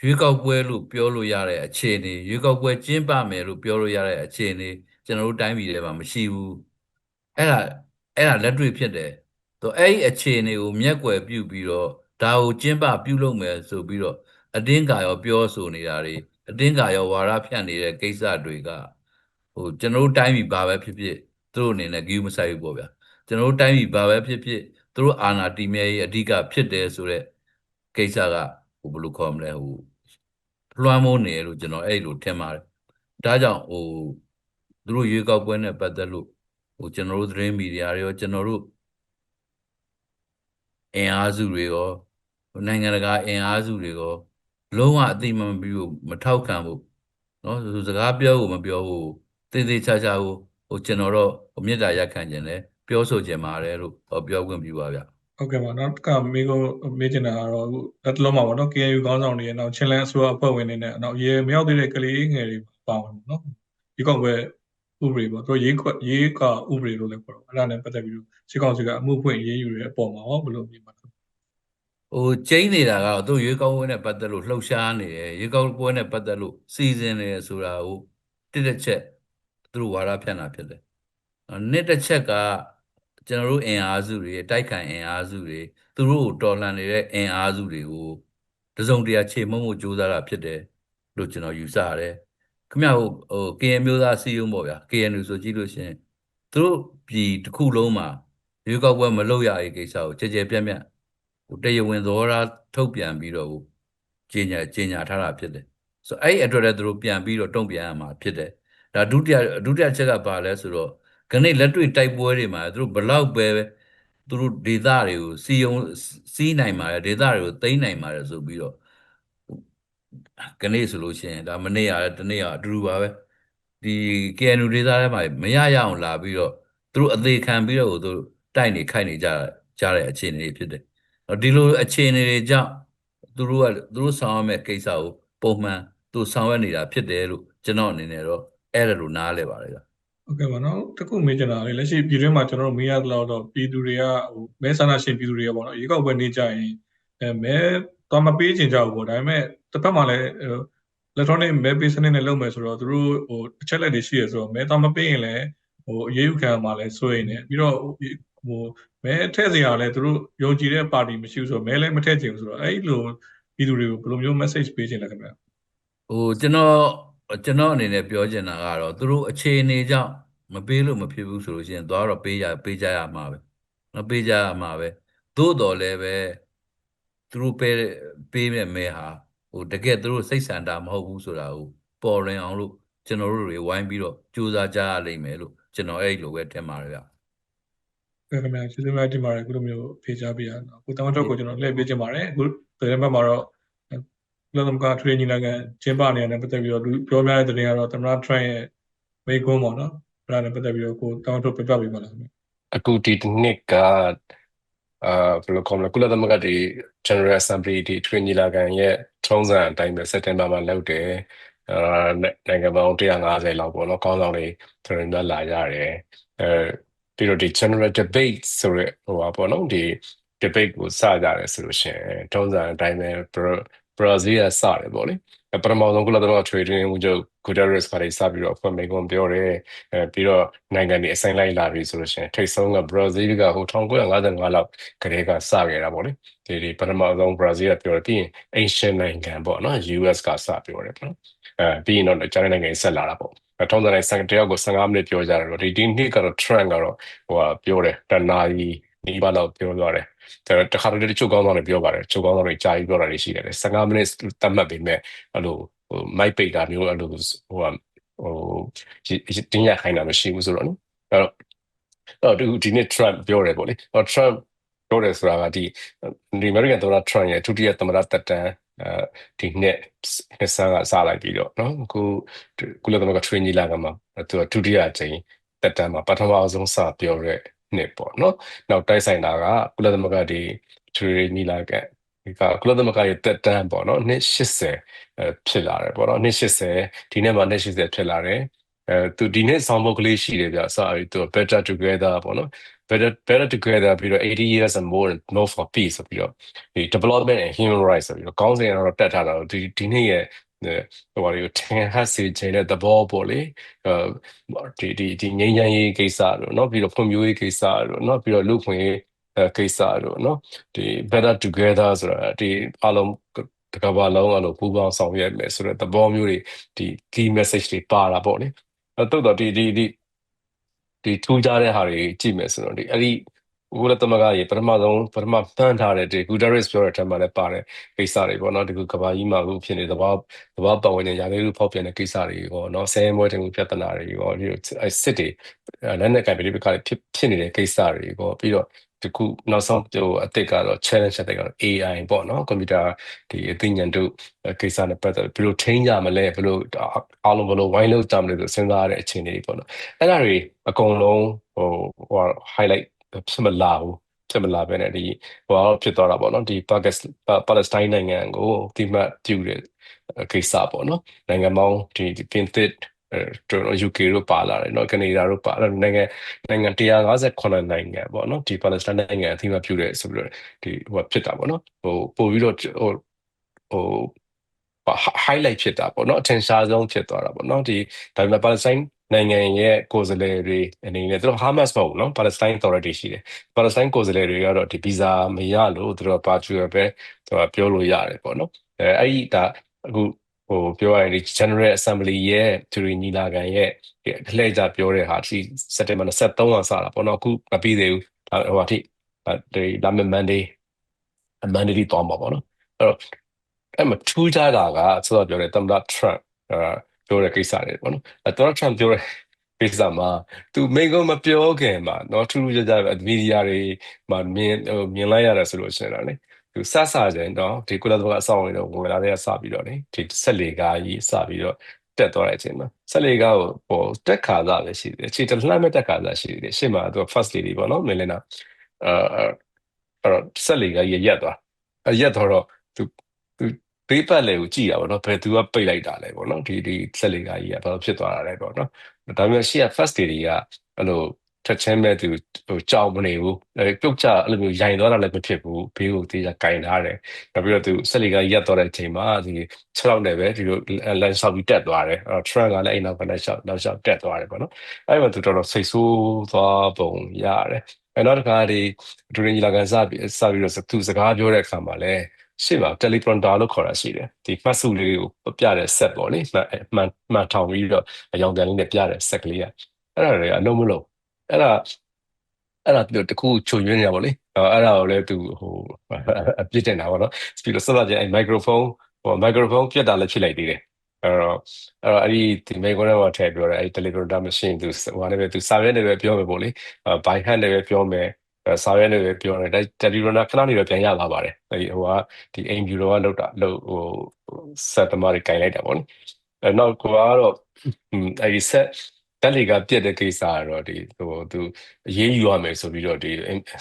Speaker 3: ရွေးကောက်ပွဲလို့ပြောလို့ရတဲ့အခြေအနေရွေးကောက်ပွဲကျင်းပမယ်လို့ပြောလို့ရတဲ့အခြေအနေကျွန်တော်တို့တိုင်းပြည်ထဲမှာမရှိဘူး။အဲ့ဒါအဲ့ဒါလက်တွေ့ဖြစ်တယ်။တော့အဲ့ဒီအခြေအနေကိုမျက်ကွယ်ပြုပြီးတော့ဒါကိုကျင်းပပြုလုပ်မယ်ဆိုပြီးတော့အတင်းကာရောပြောဆိုနေတာတွေအတင်းကာရောဝါရဖြန့်နေတဲ့ကိစ္စတွေကဟိုကျွန်တော်တို့တိုင်းပြည်ဘာပဲဖြစ်ဖြစ်သူတို့အနေနဲ့ဂီးမဆိုင်ဘူးပေါ့ဗျာကျွန်တော်တို့တိုင်းပြည်ဘာပဲဖြစ်ဖြစ်သူတို့အာဏာတည်မြဲရေးအဓိကဖြစ်တယ်ဆိုတော့ ကိစ္စကဟိုဘယ်လိုခေါ်မလဲဟိုလွှမ်းမိုးနေလို့ကျွန်တော်အဲ့လိုထင်ပါတယ်ဒါကြောင့်ဟိုသူတို့ရွေးကောက်ပွဲနဲ့ပတ်သက်လို့ဟိုကျွန်တော်တို့သတင်းမီဒီယာတွေရောကျွန်တော်တို့အင်အားစုတွေရောနိုင်ငံတကာအင်အားစုတွေရောလုံးဝအသိမမပြုဘူးမထောက်ခံဘူးเนาะစကားပြောဖို့မပြောဘူးသေသေးချာချာကိုဟိုကျွန်တော်တော့ဟိုမေတ္တာရက်ခံခြင်းလဲပြောဆိုခြင်းပါတယ်လို့ဟောပြောခွင့်ပြုပါဗျ
Speaker 1: ဟုတ်ကဲ့ပါနောက်တစ်ခါမေးကိုမေးချင်တာကတော့အခုလက်တလုံးမှာပေါ့နော် KNU ခေါင်းဆောင်တွေရဲ့နောက်ချင်းလန်းအစိုးရအဖွဲ့ဝင်တွေနဲ့နောက်ရေမရောက်သေးတဲ့ကလေးငယ်တွေပါဝင်ပေါ့နော်ဒီကောက်ပဲဥပဒေပေါ့သူရေးခွက်ရေးကဥပဒေလို့လည်းပြောတော့အဲ့ဒါနဲ့ပတ်သက်ပြီးတော့စစ်ကောင်စီကအမှုဖွင့်ရေးယူတဲ့အပေါ်မှာဟောဘယ်လိုမြင်ပါလဲ
Speaker 3: ဟိုကျင်းနေတာကတော့သူရွေးကောက်ပွဲနဲ့ပတ်သက်လို့လှုပ်ရှားနေတယ်ရွေးကောက်ပွဲနဲ့ပတ်သက်လို့စီစဉ်နေတယ်ဆိုတာကိုတစ်တစ်ချက်သူတို့ဝါဒဖြန့်တာဖြစ်တယ်။နှစ်တစ်ချက်က ကျွန်တော်တို့အင်အားစုတွေတိုက်ခိုင်အင်အားစုတွေသူတို့ကိုတော်လှန်နေတဲ့အင်အားစုတွေကိုတစုံတရာခြေမုံမှုကြိုးစားတာဖြစ်တယ်လို့ကျွန်တော်ယူဆရတယ်။ခင်ဗျဟိုဟို KN မျိုးသားစီယုံပေါ့ဗျာ KNU ဆိုကြည့်လို့ရှိရင်သူတို့ပြည်တစ်ခုလုံးမှာရွေးကောက်ပွဲမလုပ်ရရေးကိစ္စကိုကြဲကြဲပြန့်ပြန့်ဟိုတရားဝင်သဘောထားထုတ်ပြန်ပြီးတော့ဟိုကြီးညာကြီးညာထားတာဖြစ်တယ်ဆိုတော့အဲ့ဒီအတွက်လည်းသူတို့ပြန်ပြီးတော့တုံ့ပြန်ရမှာဖြစ်တယ်ဒါဒုတိယဒုတိယချက်ကပါလဲဆိုတော့ ခဏလက်တွေ့တိုက်ပွဲတွေမှာသူတို့ဘလောက်ပဲသူတို့ဒေသတွေကိုစီယုံစီးနိုင်ပါတယ်ဒေသတွေကိုသိမ်းနိုင်ပါတယ်ဆိုပြီးတော့ခဏဆိုလို့ရှိရင်ဒါမနေ့ရတယ်တနေ့ရအတူတူပါပဲဒီ KNU ဒေသထဲမှာမရရအောင်လာပြီးတော့သူတို့အသေးခံပြီးတော့သူတို့တိုက်နေခိုက်နေကြကြတဲ့အခြေအနေဖြစ်တယ်ဒီလိုအခြေအနေတွေကြောင့်သူတို့ကသူတို့ဆောင်ရမယ့်ကိစ္စကိုပုံမှန်သူဆောင်ရွက်နေတာဖြစ်တယ်လို့ကျွန်တော်အနေနဲ့တော့အဲ့ဒါလိုနားလဲပါတယ်ဗျ
Speaker 1: ဟုတ်ကဲ့ပါနော်တခုမေးချင်တာလေလက်ရှိပြည်တွင်းမှာကျွန်တော်တို့မေးရသလောက်တော့ပြည်သူတွေကဟိုမဲဆန္ဒရှင်ပြည်သူတွေကပေါ့နော်ရေကောက်ပွဲနေကြရင်အဲမဲတော့မပေးချင်ကြဘူးပေါ့ဒါပေမဲ့တစ်ဖက်မှာလည်း electronic မဲပေးစနစ်နဲ့လုပ်မယ်ဆိုတော့သူတို့ဟိုအချက်လက်တွေရှိရဆိုတော့မဲတော့မပေးရင်လည်းဟိုအရေးယူခံရမှာလည်းစိုးရင်ねပြီးတော့ဟိုမဲထည့်စရာလည်းသူတို့ယုံကြည်တဲ့ပါတီမရှိဘူးဆိုတော့မဲလည်းမထည့်ချင်ဘူးဆိုတော့အဲ့လိုပြည်သူတွေကိုဘယ်လိုမျိုး message ပေးချင်လဲခင်ဗျာ
Speaker 3: ဟိုကျွန်တော် ကျွန်တော်အနေနဲ့ပြောချင်တာကတော့သူတို့အခြေအနေကြောင့်မပေးလို့မဖြစ်ဘူးဆိုလို့ရှိရင်သွားတော့ပေးရပေးကြရမှာပဲမပေးကြရမှာပဲသို့တော်လည်းပဲသူတို့ပေးပေးမဲ့မဲဟာဟိုတကယ်သူတို့စိတ်ဆန္ဒမဟုတ်ဘူးဆိုတာကိုပေါ်လွင်အောင်လို့ကျွန်တော်တို့တွေဝိုင်းပြီးတော့ကြိုးစားကြရလိမ့်မယ်လို့ကျွန်တော်အဲ့လိုပဲထင်ပါတယ်ဗျ
Speaker 1: ကဲခင်ဗျာကျေးဇူးများတင်ပါတယ်အခုလိုမျိုးဖေးချပေးရတော့ကိုတောင်းတော့ကိုကျွန်တော်လှည့်ပေးချင်ပါတယ်အခုသတင်းဘက်မှာတော့ လောကကထရေးညီလာခံကျင်းပနေရတဲ့ပတ်သက်ပြီးတော့ပြောပြတဲ့သတင်းကတော့သမ္မတ Trump ရဲ့မိကွန်းပေါ့နော်အဲ့ဒါနဲ့ပတ်သက်ပြီးတော့ကိုတောင်းတော့ပြပြပေးပါလားခင်ဗျာ
Speaker 4: အခုဒီတစ်နှစ်ကအာဘယ်လိုခေါ်မလဲကုလသမဂ္ဂဒီ General Assembly ဒီထွေညီလာခံရဲ့ထုံးစံအတိုင်းပဲစက်တင်ဘာမှာလုပ်တယ်အာနိုင်ငံပေါင်း150လောက်ပေါ့နော်ကောင်းဆောင်တွေတော်တော်များလာကြတယ်အဲပြီးတော့ဒီ General Debate ဆိုရဲဟိုပါပေါ့နော်ဒီ debate ကိုစကြတယ်ဆိုလို့ရှိရင်ထုံးစံအတိုင်းပဲ Brazil ကစတယ်ပေါ့လေပထမဆုံးကုလသမဂ္ဂ Trading ဦးချုပ် Guterres ကလည်းစပြီးတော့အဖွဲ့မိန့်ခွန်းပြောတယ်အဲပြီးတော့နိုင်ငံတွေအဆိုင်လိုက်လာပြီဆိုလို့ရှိရင်ထိတ်ဆုံးက Brazil ကဟို1955လောက်ကတည်းကစခဲ့တာပေါ့လေဒီဒီပထမဆုံး Brazil ကပြောတယ်ပြီးရင် Asian နိုင်ငံပေါ့နော် US ကစပြောတယ်ပေါ့နော်အဲပြီးရင်တော့ကျန်တဲ့နိုင်ငံတွေဆက်လာတာပေါ့အထုံးတိုင်းစံတယောက်ကို15မိနစ်ပြောကြတယ်တော့ဒီဒီနေ့ကတော့ trend ကတော့ဟိုဟာပြောတယ်တနာရီ ဒီပါတော့ပြောသွားတယ်ဒါတခါတလေချုပ်ကောင်းဆောင်တွေပြောပါတယ်ချုပ်ကောင်းဆောင်တွေကြာကြီးပြောတာတွေရှိတယ်15မိနစ်တတ်မှတ်ပေမဲ့အဲ့လိုဟိုမိုက်ပိတ်တာမျိုးအဲ့လိုဟိုဟာဟိုတင်းရခိုင်းတာမရှိဘူးဆိုတော့နော်အဲ့တော့အဲ့တော့ဒီနေ့ Trump ပြောတယ်ပေါ့လေဟော Trump ပြောတယ်ဆိုတာကဒီဒီ American သမ္မတ Trump ရဲ့ဒုတိယသမ္မတတက်တန်းအဲဒီနှစ်နှစ်ဆန်းကစလိုက်ပြီးတော့နော်အခုကုလသမဂ္ဂ training လာကမှာသူကဒုတိယအကြိမ်တက်တန်းမှာပထမဆုံးစပြောတဲ့ နှစ်ပေါ့နော်နောက်တိုက်ဆိုင်တာကကုလသမဂ္ဂဒီ training လာကဒီကကုလသမဂ္ဂရဲ့တက်တန်းပေါ့နော်နှစ်80အဲဖြစ်လာတယ်ပေါ့နော်နှစ်80ဒီနေ့မှာနှစ်80ဖြစ်လာတယ်အဲသူဒီနေ့ဆောင်းဘုတ်ကလေးရှိတယ်ဗျဆိုတော့သူ better together ပေါ့နော် better better together ပြီးတော့80 years and more and more for peace ဆိုပြီးတော့ဒီ development and human rights ဆိုပြီးတော့ကောင်းစဉ်ကတော့တက်ထားတာဒီဒီနေ့ရဲ့ ဟိုဘာလို့ထင်ဟပ်စေချင်တဲ့သဘောပေါ့လေအဲဒီဒီဒီငြိမ်းချမ်းရေးကိစ္စတို့เนาะပြီးတော့ဖွံ့ဖြိုးရေးကိစ္စတို့เนาะပြီးတော့လူခွင့်ရေးကိစ္စတို့เนาะဒီ better together ဆိုတာဒီအလုံးတကဘာလုံးအလိုပူပေါင်းဆောင်ရွက်မယ်ဆိုတဲ့သဘောမျိုးတွေဒီ key message တွေပါတာပေါ့လေအဲ့တော့ဒီဒီဒီဒီထူးခြားတဲ့ဟာတွေကြည့်မယ်ဆိုတော့ဒီအဲ့ဒီ ဘုရားသမဂ္ဂရေပထမဆုံးပထမပန်းထားတဲ့ဒီ Guterres ပြောတဲ့အထက်မှာလည်းပါတယ်ကိစ္စတွေပေါ့နော်ဒီကကဘာကြီးမှာအခုဖြစ်နေသဘာသဘာပတ်ဝန်းကျင်ရာသီဥတုဖောက်ပြန်တဲ့ကိစ္စတွေပေါ့နော်ဆဲမွဲတင်မှုပြဿနာတွေပေါ့ဒီစစ်တွေလက်နက်ကင်ပြည်ပခါတွေဖြစ်ဖြစ်နေတဲ့ကိစ္စတွေပေါ့ပြီးတော့ဒီခုနောက်ဆုံးဟိုအစ်စ်ကတော့ challenge တဲ့ကတော့ AI ပေါ့နော်ကွန်ပျူတာဒီအသိဉာဏ်တို့ကိစ္စနဲ့ပတ်သက်ဘယ်လိုထိန်းကြမလဲဘယ်လိုအားလုံးဘယ်လိုဝိုင်းလို့ကြမလဲဆိုစဉ်းစားရတဲ့အခြေအနေတွေပေါ့နော်အဲ့ဒါတွေအကုန်လုံးဟိုဟို highlight ဖြစ်မလာဘူးဖြစ်မလာပဲနဲ့ဒီဟိုတော့ဖြစ်သွားတာပေါ့နော်ဒီပါကစ္စပါလက်စတိုင်းနိုင်ငံကိုတိမှတ်ပြုတဲ့ကိစ္စပေါ့နော်နိုင်ငံပေါင်းဒီပြင်သစ်ကျွန်တော် UK တို့ပါလာတယ်เนาะကနေဒါတို့ပါလာနိုင်ငံနိုင်ငံ158နိုင်ငံပေါ့เนาะဒီပါလက်စတိုင်းနိုင်ငံအသိမှပြုတဲ့ဆိုပြီးတော့ဒီဟိုဖြစ်တာပေါ့เนาะဟိုပို့ပြီးတော့ဟိုဟို highlight ဖြစ်တာပေါ့เนาะအထင်ရှားဆုံးဖြစ်သွားတာပေါ့เนาะဒီဒါပေမဲ့ပါလက်စတိုင်း နိုင်ငံရဲ့ကိုယ်စားလှယ်တွေအနေနဲ့သူတို့ Hamas မဟုတ်ဘူးနော် Palestine Authority ရှိတယ် Palestine ကိုယ်စားလှယ်တွေကတော့ဒီ visa မရလို့သူတို့ virtual ပဲသူကပြောလို့ရတယ်ပေါ့နော်အဲအဲ့ဒီဒါအခုဟိုပြောရရင်ဒီ General Assembly ရဲ့သူရီညီလာခံရဲ့အလှည့်ကြပြောတဲ့ဟာဒီ September 23ရက်စတာပေါ့နော်အခုမပြီးသေးဘူးဒါဟိုအထိဒီလာမယ့် Monday Monday တောင်းပါပေါ့နော်အဲ့တော့အဲ့မှာထူးခြားတာကဆိုတော့ပြောတယ်သမ္မတ Trump အဲ ပြောတဲ့ကိစ္စတွေပေါ့နော်အဲသမ္မတ Trump ပြောတဲ့ကိစ္စမှာသူမိန်ကုန်းမပြောခင်မှာเนาะထူးထူးခြားခြားမီဒီယာတွေမှာမြင်ဟိုမြင်လိုက်ရတာဆိုလို့ရှိရင်တော့လေသူစဆကြတယ်နော်ဒီကုလသမဂ္ဂအဆောင်ဝင်တော့ဝင်လာတဲ့စပြီးတော့လေဒီဆက်လေကားကြီးစပြီးတော့တက်သွားတဲ့အချိန်မှာဆက်လေကားကိုဟိုတက်ခါသားပဲရှိတယ်အခြေတလှမ်းမဲ့တက်ခါသားရှိတယ်ရှေ့မှာသူ first lady ပေါ့နော်မင်းလင်းနာအဲအဲ့တော့ဆက်လေကားကြီးရက်သွားရက်တော့သူသူ ဘေးပတ်လေကိုကြည့်တာပေါ့နော်ဘယ်သူကပိတ်လိုက်တာလဲပေါ့နော်ဒီဒီဆက်လေကားကြီးကဘာလို့ဖြစ်သွားတာလဲပေါ့နော်ဒါပေမဲ့ရှေ့က first lady ကအဲ့လိုထက်ချင်းမဲ့သူဟိုကြောက်မနေဘူးအဲပြုတ်ချအဲ့လိုမျိုးရိုင်သွားတာလည်းမဖြစ်ဘူးဘေးကိုတေးချကင်ထားတယ်နောက်ပြီးတော့သူဆက်လီကရက်သွားတဲ့အချိန်မှာဒီ6လောက်နဲ့ပဲဒီလိုလန်ဆောက်ပြီးတက်သွားတယ်အဲ့တော့ trend ကလည်းအဲ့နောက်ကလည်းရှောက်နောက်ရှောက်တက်သွားတယ်ပေါ့နော်အဲ့မှာသူတော်တော်စိတ်ဆိုးသွားပုံရတယ်အဲ့နောက်တစ်ခါဒီဒူရင်ကြီးလာကန်စပြီးစပြီးတော့သူစကားပြောတဲ့အခါမှာလည်း ရှေ့မှာ teleprompter လို့ခေါ်တာရှိတယ်ဒီမှတ်စုလေးကိုပြတဲ့ set ပေါ့လေမှတ်မှတ်မှတ်ထောင်ပြီးတော့အယောင်ပြန်လေးနဲ့ပြတဲ့ set ကလေးကအဲ့ဒါတွေအလုံးမလုံးအဲ့ဒါအဲ့ဒါသူတခုချုံရွေးနေတာပေါ့လေအဲ့ဒါကိုလည်းသူဟိုအပြစ်တင်တာပေါ့နော်ပြီးတော့ဆက်လာကျအဲ့ microphone ဟို microphone ပြတ်တာလည်းဖြစ်လိုက်သေးတယ်အဲ့တော့အဲ့တော့အဲ့ဒီဒီမိကုန်းထဲမှာထည့်ပြောတယ်အဲ့ teleprompter machine သူဟိုလည်းပဲသူစာရွက်နဲ့ပဲပြောမယ်ပေါ့လေ by hand နဲ့ပဲပြောမယ် စာရွက်နဲ့ပဲပြောတယ်တယ်လီရိုနာခဏနေတော့ပြန်ရလာပါတယ်အဲဒီဟိုကဒီအိမ်ဗျူတော်ကလောက်တာလောက်ဟိုဆက်သမားတွေကင်လိုက်တာပေါ့နော်အဲနောက်ကတော့အဲဒီဆက်တက်လီကပြက်တဲ့ကိစ္စကတော့ဒီဟိုသူအရေးယူရမယ်ဆိုပြီးတော့ဒီ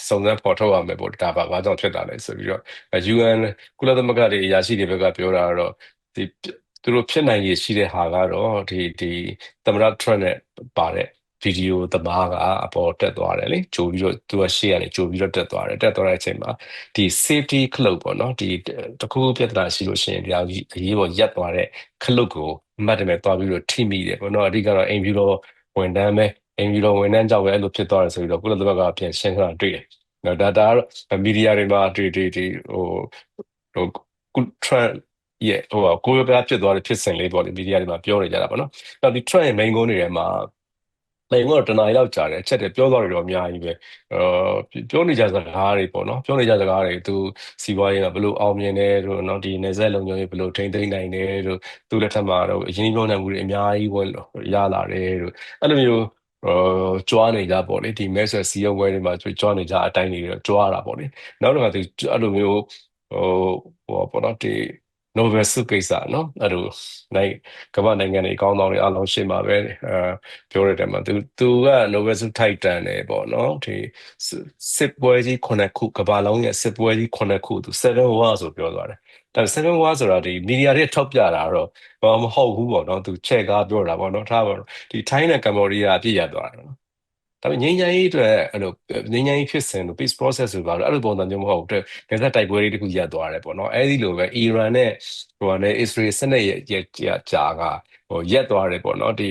Speaker 4: စုံစမ်းဖော်ထုတ်ရမယ်ပေါ့ဒါပါဘာကြောင့်ဖြစ်တာလဲဆိုပြီးတော့ UN ကုလသမဂ္ဂတွေအရာရှိတွေဘက်ကပြောတာကတော့ဒီသူတို့ဖြစ်နိုင်ရရှိတဲ့ဟာကတော့ဒီဒီသမရထရန့်နဲ့ပါတဲ့ ဗီဒီယိုသမားကအပေါ်တက်သွားတယ်လေကြိုပြီးတော့သူကရှေ့ကနေကြိုပြီးတော့တက်သွားတယ်တက်သွားတဲ့အချိန်မှာဒီ safety club ပေါ့နော်ဒီတခုပြဿနာရှိလို့ရှိရင်ဒီအရေးပေါ်ရက်သွားတဲ့ club ကိုမှတ်တယ်မဲ့သွားပြီးတော့ထိမိတယ်ပေါ့နော်အဓိကတော့အိမ်ဖြူတော်ဝန်ထမ်းပဲအိမ်ဖြူတော်ဝန်ထမ်းကြောင့်ပဲအဲ့လိုဖြစ်သွားတယ်ဆိုပြီးတော့ကုလသမဂ္ဂကပြန်ရှင်းခါတွေ့တယ်နော်ဒါဒါကတော့မီဒီယာတွေမှာဒီဒီဒီဟိုဟိုကုထရန့်ရဲ့ဟိုကိုယ်ပဲဖြစ်သွားတဲ့ဖြစ်စဉ်လေးပေါ့လေမီဒီယာတွေမှာပြောနေကြတာပေါ့နော်။နောက်ဒီ trend ရဲ့ main goal တွေထဲမှာ လိန်ကတော့တနားရီလောက်ကြာတယ်အချက်တွေပြောသွားတယ်တော့အများကြီးပဲအာပြောနေကြစကားတွေပေါ့နော်ပြောနေကြစကားတွေသူစီးပွားရေးကဘလို့အောင်မြင်တယ်တို့နော်ဒီနေဆက်လုံခြုံရေးဘလို့ထိန်းသိမ်းနိုင်တယ်တို့သူလက်ထက်မှာတော့အရင်ပြောနေမှုတွေအများကြီးဝင်ရလာတယ်တို့အဲ့လိုမျိုးဟိုကြွားနေကြပေါ့လေဒီမဲဆွယ်စီရုံဝဲတွေမှာကြွားနေကြအတိုင်းတွေကြွားတာပေါ့လေနောက်တော့သူအဲ့လိုမျိုးဟိုဟိုပေါ့နော်ဒီ Nobel ဆုကိစ္စနော်အဲ့လိုနိုင်ကမ္ဘာနိုင်ငံတွေအကောင်းဆောင်တွေအလုံးရှင်းမှာပဲအဲပြောရတဲ့မှာသူသူက Nobel ဆုထိုက်တန်တယ်ပေါ့နော်ဒီစစ်ပွဲကြီးခုနှစ်ခုကမ္ဘာလုံးရဲ့စစ်ပွဲကြီးခုနှစ်ခုသူ7 war ဆိုပြောသွားတယ်ဒါ7 war ဆိုတာဒီမီဒီယာတွေထောက်ပြတာတော့ဘာမဟုတ်ဘူးပေါ့နော်သူချက်ကားပြောတာပေါ့နော်ထားပါတော့ဒီထိုင်းနဲ့ကမ္ဘောဒီးယားအပြည့်ရသွားတယ်နော် ဒါပေမဲ့ငြိမ်းချမ်းရေးအတွက်အဲ့လိုငြိမ်းချမ်းရေးဖြစ်စဉ်လို့ peace process ဆိုပါတော့အဲ့လိုပုံစံမျိုးမဟုတ်ဘူးတဲ့ဒေသတိုက်ပွဲတွေတခုရပ်သွားတယ်ပေါ့နော်အဲ့ဒီလိုပဲအီရန်နဲ့ဟိုနဲ့ Israel စနစ်ရဲ့ကြာကဟိုရက်သွားတယ်ပေါ့နော်ဒီ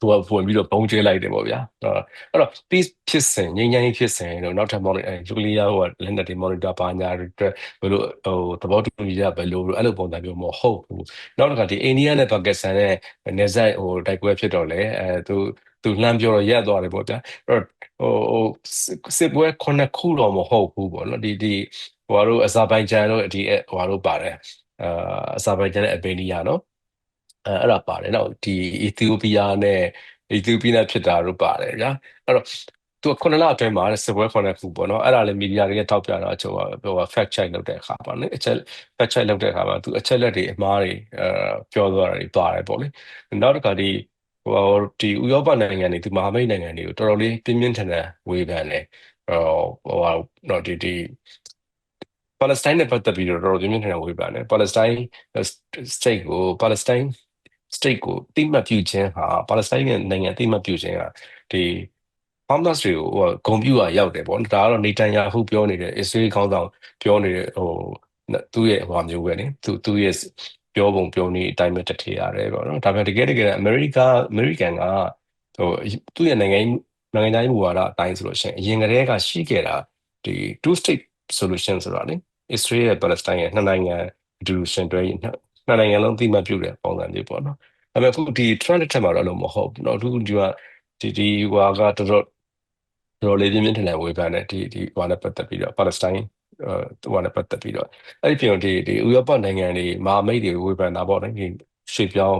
Speaker 4: သူကဝင်ပြီးတော့ပုံကျဲလိုက်တယ်ပေါ့ဗျာအဲ့တော့ peace ဖြစ်စဉ်ငြိမ်းချမ်းရေးဖြစ်စဉ်တော့နောက်ထပ် monitor နျူကလ িয়ার ဟိုလက်နက်တွေ monitor ပါညာတွေအတွက်ဘယ်လိုဟိုသဘောတူညီချက်ဘယ်လိုအဲ့လိုပုံစံမျိုးမဟုတ်ဘူးနောက်တစ်ခါဒီအိန္ဒိယနဲ့ပါကစ္စတန်နဲ့နေဆက်ဟိုတိုက်ပွဲဖြစ်တော့လေအဲသူ သူလှမ်းပြောတော့ရက်သွားတယ်ပေါ့ဗျာအဲ့တော့ဟိုစစ်ပွဲခုနှစ်ခုတော့မဟုတ်ဘူးပေါ့နော်ဒီဒီဟိုတို့အဇာဘိုင်ဂျန်တို့ဒီဟိုတို့ပါတယ်အာအဇာဘိုင်ဂျန်နဲ့အဘေနီးယားနော်အဲအဲ့ဒါပါတယ်နော်ဒီအီသီယိုးပီးယားနဲ့အီသီယိုးပီးယားဖြစ်တာတို့ပါတယ်ဗျာအဲ့တော့သူခုနလအတွင်းမှာစစ်ပွဲခုနှစ်ခုပေါ့နော်အဲ့ဒါလည်းမီဒီယာတွေကထောက်ပြတာကျွန်တော်ဟို fact check လုပ်တဲ့အခါပါနော်အချက် fact check လုပ်တဲ့အခါမှာသူအချက်လက်တွေအမှားတွေအဲပြောသွားတာတွေပါတယ်ပေါ့လေနောက်တစ်ခါဒီ ဟိုဒီဥရောပနိုင်ငံတွေဒီမဟာမိတ်နိုင်ငံတွေကိုတော်တော်လေးပြင်းပြင်းထန်ထန်ဝေဖန်တယ်ဟိုဟိုတော့ဒီဒီပါလက်စတိုင်းနဲ့ပတ်သက်ပြီးတော့တော်တော်ပြင်းပြင်းထန်ထန်ဝေဖန်တယ်ပါလက်စတိုင်း state ကိုပါလက်စတိုင်း state ကိုတိမှတ်ပြုခြင်းဟာပါလက်စတိုင်းနိုင်ငံတိမှတ်ပြုခြင်းဟာဒီ Hamas တွေကိုဟိုဂုံပြူကရောက်တယ်ပေါ့ဒါကတော့နေတန်ယာဟုပြောနေတယ်အစ္စရေးခေါင်းဆောင်ပြောနေတဲ့ဟိုသူ့ရဲ့ဟိုမျိုးပဲလေသူသူ့ရဲ့ ပြောပုံပြောနေအတိုင်းပဲတထေရတယ်ပေါ့နော်ဒါပေမဲ့တကယ်တကယ်အမေရိကအမေရိကန်ကဟိုသူ့ရဲ့နိုင်ငံနိုင်ငံသားမူဝါဒအတိုင်းဆိုလို့ရှိရင်အရင်ကတည်းကရှိခဲ့တာဒီ two state solution ဆိုတာလေ Israel နဲ့ Palestine ရဲ့နှစ်နိုင်ငံအတူရှင်တွဲနှစ်နိုင်ငံလုံးသိမှတ်ပြုတဲ့ပုံစံမျိုးပေါ့နော်ဒါပေမဲ့အခုဒီ trend တစ်ထက်မှာတော့လို့မဟုတ်ဘူးเนาะအခုဒီကဒီဒီဟွာကတော်တော်တော်လေးပြင်းပြင်းထန်ထန်ဝေဖန်တယ်ဒီဒီဟွာနဲ့ပတ်သက်ပြီးတော့ Palestine အဲဟိုနဲ့ပတ်သက်ပြီးတော့အဲ့ဒီပြင်ဒီဒီဥရောပနိုင်ငံတွေမာမိတ်တွေဝေဖန်တာပေါ့လေဒီရွှေ့ပြောင်း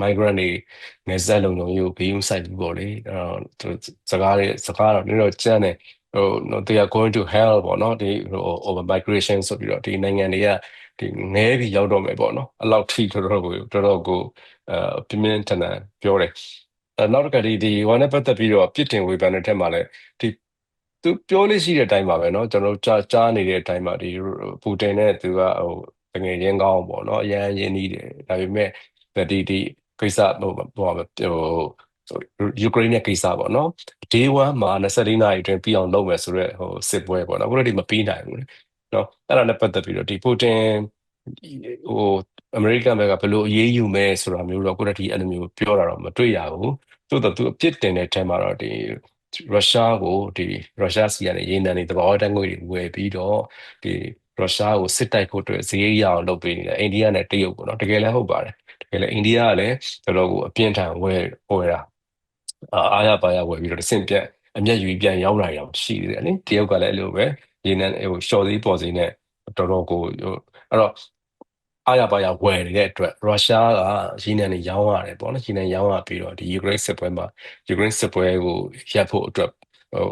Speaker 4: migrant တွေနေဆက်လုံုံရေးကိုဘေးဥဆိုင်ပြီးပေါ့လေအဲစကားတွေစကားတော့နည်းတော့ကြမ်းတယ်ဟို they are going to hell ပေါ့နော်ဒီဟို over migration ဆိုပြီးတော့ဒီနိုင်ငံတွေကဒီငဲပြီးရောက်တော့မယ်ပေါ့နော်အလောက်ထိတော်တော်ကိုတော်တော်ကိုအဲပြင်းပြင်းထန်ထန်ပြောတယ်အဲနောက်တစ်ခါဒီဒီဟိုနဲ့ပတ်သက်ပြီးတော့ပြစ်တင်ဝေဖန်တဲ့ထက်မှာလည်းဒီ သူပြောလို့ရှိတဲ့အတိုင်းပါပဲเนาะကျွန်တော်တို့ကြားကြားနေတဲ့အတိုင်းပါဒီပူတင်နဲ့သူကဟိုတကယ်ချင်းကောင်းပေါ့เนาะအရန်ရင်းနှီးတယ်ဒါပေမဲ့ဒီဒီကိစ္စဟိုဟိုယူကရိန်းရဲ့ကိစ္စပေါ့နော် day 1မှာ24နာရီအတွင်းပြီးအောင်လုပ်မယ်ဆိုတော့ဟိုစစ်ပွဲပေါ့နော်အခုတော့ဒီမပြီးနိုင်ဘူးเนาะအဲ့ဒါနဲ့ပတ်သက်ပြီးတော့ဒီပူတင်ဟိုအမေရိကန်ဘက်ကဘယ်လိုအရေးယူမယ်ဆိုတာမျိုးတော့အခုတော့ဒီအဲ့လိုမျိုးပြောတာတော့မတွေ့ရဘူးသို့တော့သူအပြစ်တင်တဲ့ထဲမှာတော့ဒီ ရုရှားကိုဒီရုရှားစီကနေရေနံတွေတဘာဝတန်ငွေတွေဝယ်ပြီးတော့ဒီရုရှားကိုစစ်တိုက်ဖို့အတွက်ဈေးရအောင်လုပ်ပေးနေတယ်အိန္ဒိယနဲ့တရုတ်ပေါ့နော်တကယ်လည်းဟုတ်ပါတယ်တကယ်လည်းအိန္ဒိယကလည်းတော်တော်ကိုအပြင်းထန်ဝယ်ဝယ်တာအာအားရပါရဝယ်ပြီးတော့တစ်ဆင့်ပြတ်အမျက်ယူပြန်ရောက်လာရအောင်ရှိသေးတယ်လေတရုတ်ကလည်းအဲ့လိုပဲရေနံဟိုရှော့သေးပေါ်သေးနဲ့တော်တော်ကိုဟိုအဲ့တော့ အားရပါရဝယ်နေတဲ့အတွက်ရုရှားကရေနံတွေရောင်းရတယ်ပေါ့နော်ရေနံရောင်းရပြီးတော့ဒီယူကရိန်းစစ်ပွဲမှာယူကရိန်းစစ်ပွဲကိုရပ်ဖို့အတွက်ဟို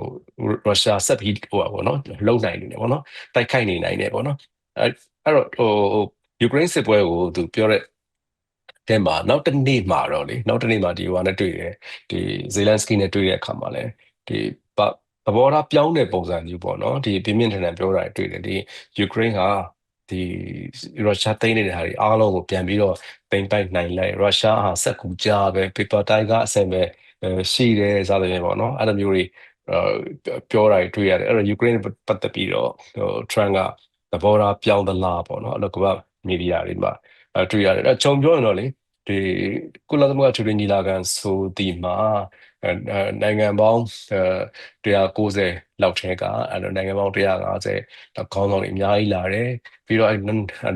Speaker 4: ရုရှားဆက်ပြီးဟိုပါပေါ့နော်လုံနိုင်နေတယ်ပေါ့နော်တိုက်ခိုက်နေနိုင်တယ်ပေါ့နော်အဲ့အဲ့တော့ဟိုယူကရိန်းစစ်ပွဲကိုသူပြောတဲ့တဲ့မှာနောက်တစ်နေ့မှာတော့လေနောက်တစ်နေ့မှာဒီဟိုနဲ့တွေ့တယ်ဒီဇေလန်စကီနဲ့တွေ့တဲ့အခါမှာလည်းဒီပသဘောထားပြောင်းတဲ့ပုံစံမျိုးပေါ့နော်ဒီပြင်းပြင်းထန်ထန်ပြောတာတွေ့တယ်ဒီယူကရိန်းဟာ ဒီရုရှားသိမ်းနေတဲ့ဟာတွေအားလုံးကိုပြန်ပြီးတော့သိမ်းပိုက်နိုင်လိုက်ရုရှားဟာစက်ကူကြပဲပေပါတိုင်းကအဆင်ပဲရှိတယ်စသဖြင့်ပေါ့နော်အဲ့လိုမျိုးတွေပြောတာတွေ့ရတယ်အဲ့တော့ယူကရိန်းပတ်သက်ပြီးတော့ဟို Trump ကသဘောထားပြောင်းသလားပေါ့နော်အဲ့လိုကမ္ဘာမီဒီယာတွေမှာတွေ့ရတယ်အဲ့ခြုံပြောရင်တော့လေဒီကုလသမဂ္ဂထူထူညီလာခံဆိုဒီမှာနိုင်ငံပေါင်း190 လောက်ထဲကအဲ့လိုနိုင်ငံပေါင်း150လောက်ခေါင်းဆောင်တွေအများကြီးလာတယ်ပြီးတော့အဲ့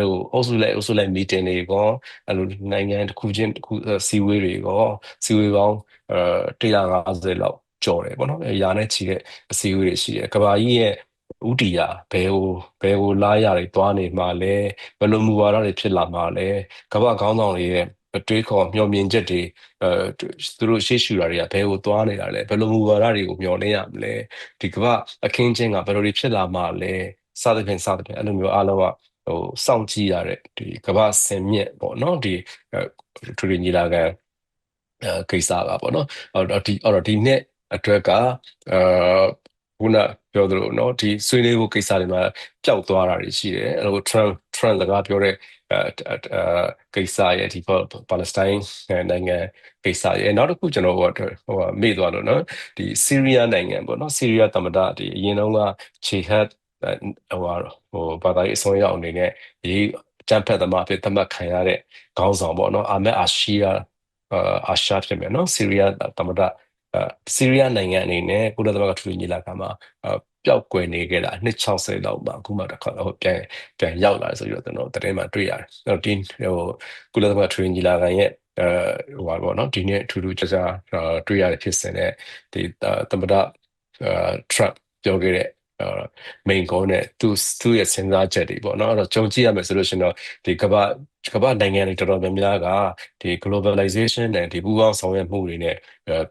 Speaker 4: လိုအုပ်စုလိုက်အုပ်စုလိုက် meeting တွေကောအဲ့လိုနိုင်ငံတစ်ခုချင်းတစ်ခုစီဝေးတွေကောစီဝေးပေါင်း150လောက်ကြော်တယ်ပေါ့နော်။ရာနဲ့ချီတဲ့အစည်းအဝေးတွေရှိတယ်။ကဘာကြီးရဲ့ဥတီယာဘယ်ကိုဘယ်ကိုလာရတွေတွားနေမှာလဲဘယ်လိုမူဝါဒတွေဖြစ်လာမှာလဲကဘာခေါင်းဆောင်တွေရဲ့အတွေးခေါ်မျှော်မြင်ချက်တွေအဲသူတို့ရှေ့ရှုတာတွေကဘယ်ကိုသွားနေတာလဲဘယ်လိုမူဝါဒတွေကိုမျှော်လင့်ရမလဲဒီကဘာအခင်းချင်းကဘယ်လိုတွေဖြစ်လာမှာလဲစသဖြင့်စသဖြင့်အဲ့လိုမျိုးအားလုံးကဟိုစောင့်ကြည့်ရတဲ့ဒီကဘာဆင်မြင့်ပေါ့နော်ဒီထူထူညီလာခံအဲကိစ္စကပေါ့နော်အဲ့တော့ဒီအဲ့တော့ဒီနှစ်အတွက်ကအာခုနပြောသလိုเนาะဒီဆွေးနွေးဖို့ကိစ္စတွေမှာပျောက်သွားတာတွေရှိတယ်အဲ့လို Trump Trump စကားပြောတဲ့အဲ ကိစ္စရဲ့ဒီပါလက်စတိုင်းနိုင်ငံကိစ္စရဲ့နောက်တစ်ခုကျွန်တော်ဟိုဟိုမေ့သွားလို့နော်ဒီဆီးရီးယားနိုင်ငံပေါ့နော်ဆီးရီးယားသမ္မတဒီအရင်တော့ကခြေဟတ်ဟိုဟိုဘာသာရေးအစွန်ရောက်အနေနဲ့ဒီတမ်ဖက်သမားဖြစ်သတ်မှတ်ခံရတဲ့ခေါင်းဆောင်ပေါ့နော်အာမက်အာရှိယာအာရှာဖြစ်မယ်နော်ဆီးရီးယားသမ္မတဆီးရီးယားနိုင်ငံအနေနဲ့ကုလသမဂ္ဂထူညီလာခံမှာ ပျောက်ကွယ်နေခဲ့တာနှစ်60လောက်မှာအခုမှတစ်ခါဟိုပြန်ပြန်ရောက်လာဆိုပြီးတော့ကျွန်တော်သတင်းမှာတွေ့ရတယ်။အဲ့တော့ဒီဟိုကုလသမဂ္ဂထူထူညီလာခံရဲ့အဲဟိုပါပေါ့နော်ဒီနေ့ထူးထူးခြားခြားတွေ့ရတဲ့ဖြစ်စဉ်နဲ့ဒီသမ္မတအဲ Trump ပြောခဲ့တဲ့ main goal နဲ့သူသူရဲ့စဉ်းစားချက်တွေပေါ့နော်အဲ့တော့ကြုံကြည့်ရမယ်ဆိုလို့ရှိရင်တော့ဒီကမ္ဘာကမ္ဘာနိုင်ငံတွေတော်တော်များများကဒီ globalization နဲ့ဒီပူးပေါင်းဆောင်ရွက်မှုတွေနဲ့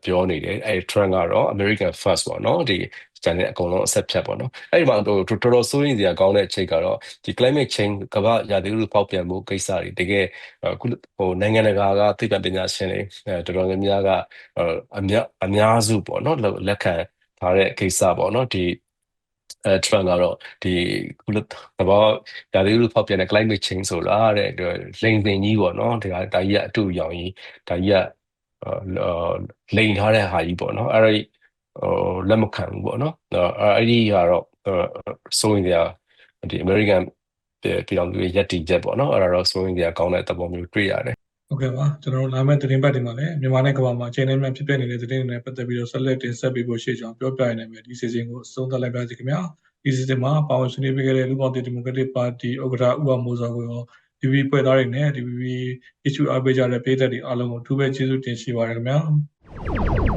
Speaker 4: ပြောနေတယ်အဲ့ trend ကတော့ American first ပေါ့နော်ဒီ ကျန်တဲ့အကုန်လုံးအဆက်ဖြတ်ပေါ့နော်အဲ့ဒီမှာတော်တော်စိုးရိမ်စရာကောင်းတဲ့အချိန်ကတော့ဒီ climate change ကမ္ဘာရာသီဥတုဖောက်ပြန်မှုကိစ္စတွေတကယ်အခုဟိုနိုင်ငံတကာကသိပ္ပံပညာရှင်တွေတော်တော်များများကအများအများစုပေါ့နော်လက်ခံထားတဲ့ကိစ္စပေါ့နော်ဒီအဲ trend ကတော့ဒီကုလသဘောဒါလေးလို့ဖောက်ပြန်တဲ့ climate change ဆိုလားတဲ့လိန်ပင်ကြီးပေါ့နော်ဒါဒါကြီးကအတူရောင်ကြီးဒါကြီးကလိန်ထားတဲ့ဟာကြီးပေါ့နော်အဲ့ဒီ ဟိုလက်မခံဘူးပေါ့နော်အဲ့ဒီကတော့စိုးရင်ကြာဒီ American ပြည်တော်စုရဲ့ရက်တီချက်ပေါ့နော်အဲ့ဒါတော့စိုးရင်ကြာကောင်းတဲ့သဘောမျိုးတွေ့ရတယ်
Speaker 1: ဟုတ်ကဲ့ပါကျွန်တော်တို့လာမယ့်သတင်းပတ်တွေမှာလည်းမြန်မာနဲ့ကမ္ဘာမှာချိန်နဲ့မြန်ဖြစ်ပျက်နေတဲ့သတင်းတွေနဲ့ပတ်သက်ပြီးတော့ဆက်လက်တင်ဆက်ပေးဖို့ရှိကြောင်းပြောပြရနိုင်မယ်ဒီစီစဉ်ကိုအဆုံးသတ်လိုက်ပါစီခင်ဗျာဒီစီစဉ်မှာပါဝင်ဆွေးနွေးပေးခဲ့တဲ့လူပေါင်းဒီမိုကရက်တစ်ပါတီဥက္ကဋ္ဌဦးအောင်မိုးစောကိုရော DVB ဖွဲ့သားတွေနဲ့ DVB issue အားပေးကြတဲ့ပြည်သက်တွေအားလုံးကိုအထူးပဲကျေးဇူးတင်ရှိပါရခင်ဗျာ